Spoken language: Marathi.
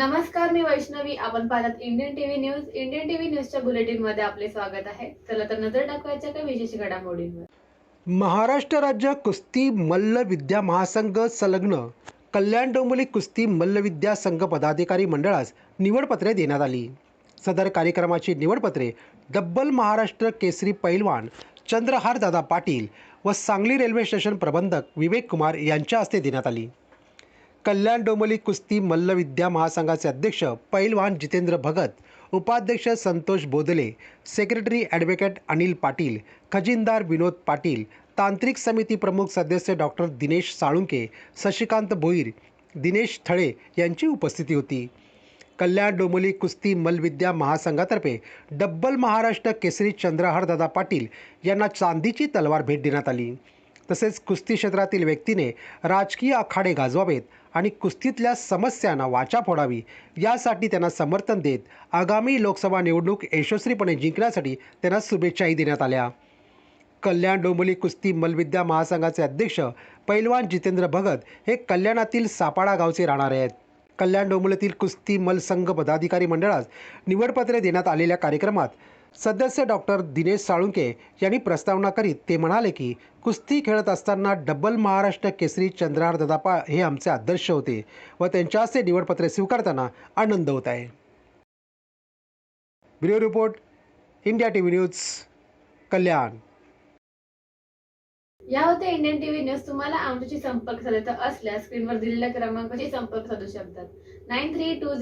नमस्कार मी वैष्णवी. आपण पाहतात Indian TV news Indian TV न्यूजच्या बुलेटिनमध्ये आपले स्वागत आहे. चला तर नजर टाकवायच्या काही विशेष घडामोडींवर. महाराष्ट्र राज्य कुस्ती मल्ल विद्या महासंघ संलग्न कल्याण डोंबिवली कुस्ती मल्लविद्या संघ पदाधिकारी मंडळास निवडपत्रे देण्यात आली. सदर कार्यक्रमाची निवडपत्रे डब्बल महाराष्ट्र केसरी पैलवान चंद्रहार दादा पाटील व सांगली रेल्वे स्टेशन प्रबंधक विवेक कुमार यांच्या हस्ते देण्यात आली. कल्याण डोंबिवली कुस्ती मल्लविद्या महासंघाचे अध्यक्ष पैलवान जितेंद्र भगत उपाध्यक्ष संतोष बोदले सेक्रेटरी ॲडव्होकेट अनिल पाटील खजिनदार विनोद पाटील तांत्रिक समिती प्रमुख सदस्य डॉक्टर दिनेश साळुंके शशिकांत भोईर दिनेश थळे यांची उपस्थिती होती. कल्याण डोंबोली कुस्ती मल्लविद्या महासंघातर्फे डब्बल महाराष्ट्र केसरी चंद्रहरदादा पाटील यांना चांदीची तलवार भेट देण्यात आली. तसेच कुस्ती क्षेत्रातील व्यक्तीने राजकीय आखाडे गाजवावेत आणि कुस्तीतल्या समस्यांना वाचा फोडावी यासाठी त्यांना समर्थन देत आगामी लोकसभा निवडणूक यशस्वीपणे जिंकण्यासाठी त्यांना शुभेच्छाही देण्यात आल्या. कल्याण डोंबिवली कुस्ती मल्लविद्या महासंघाचे अध्यक्ष पैलवान जितेंद्र भगत हे कल्याणातील सापाडा गावचे राहणारे आहेत. कल्याण डोंबिवलीतील कुस्ती मल संघ पदाधिकारी मंडळास निवडपत्रे देण्यात आलेल्या कार्यक्रमात सदस्य डॉक्टर दिनेश साळुंके यांनी प्रस्तावना करीत ते म्हणाले की कुस्ती खेळत असताना डब्बल महाराष्ट्र केसरी चंद्रार ददापा हे आमचे आदर्श होते व त्यांच्या हस्ते निवडपत्रे स्वीकारताना आनंद होत आहे. Bureau report India TV news Kalyan. या होत्या इंडियन टीव्ही न्यूज. तुम्हाला आमच्याशी संपर्क साधायचा असल्यास स्क्रीनवर दिलेल्या क्रमांकाशी संपर्क साधू शकतात. Nine three to